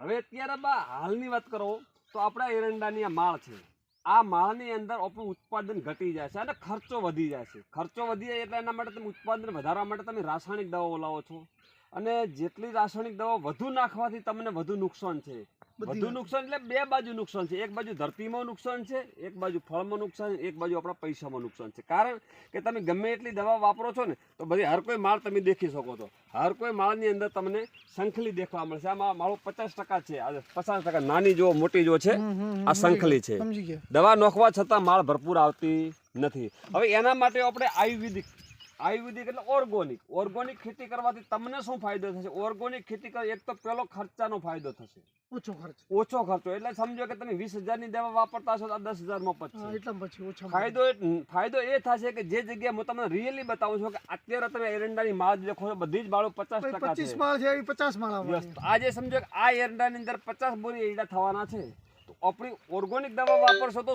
હવે અત્યારે બા, હાલની વાત કરો તો આપણા એરંડાની આ માળ છે. આ માળની અંદર આપણું ઉત્પાદન ઘટી જાય છે અને ખર્ચો વધી જાય છે. ખર્ચો વધી જાય એટલે એના માટે તમે ઉત્પાદન વધારવા માટે તમે રાસાયણિક દવાઓ લાવો છો. અને જેટલી રાસાયણિક દવાઓ વધુ નાખવાથી તમને વધુ નુકસાન છે. બધી. નુકસાન એટલે બે બાજુ નુકસાન છે. એક બાજુ ધરતીમાં નુકસાન છે એક બાજુ ફળમાં નુકસાન એક બાજુ આપણા પૈસામાં નુકસાન છે. કારણ કે તમે ગમે એટલી દવા વાપરો છો ને તો બધી હર કોઈ માળ તમે દેખી શકો છો. હર કોઈ માળની અંદર તમને સંખલી દેખવા મળશે. આમાં માળો પચાસ ટકા છે આજે પચાસ ટકા નાની જો મોટી જો છે આ સંખલી છે. દવા નોખવા છતાં માળ ભરપૂર આવતી નથી. હવે એના માટે આપણે આયુર્વેદિક આયુર્વેદિક એટલે ઓર્ગોનિક. ઓર્ગોનિક ખેતી કરવાથી તમને શું ફાયદો થશે? ઓર્ગોનિક ખેતી કર એક તો પેલો ખર્ચાનો ફાયદો થશે. ઓછો ખર્ચ. ઓછો ખર્ચો. એટલે સમજો કે તમે વીસ હજારની દવા વાપરતા છો તો દસ હજારમાં પછી ફાયદો એ- ફાયદો એ થશે કે જે જગ્યાએ હું તમને રિયલી બતાવું છું કે અત્યારે તમે એરંડાની માળ દેખો છો બધી જ માળો પચાસ ટકા પચીસ માળ છે પચાસ માળ આજે સમજો કે આ એરંડાની અંદર પચાસ બોરી એરંડા થવાના છે. તો આપણી ઓર્ગોનિક દવા વાપરશો તો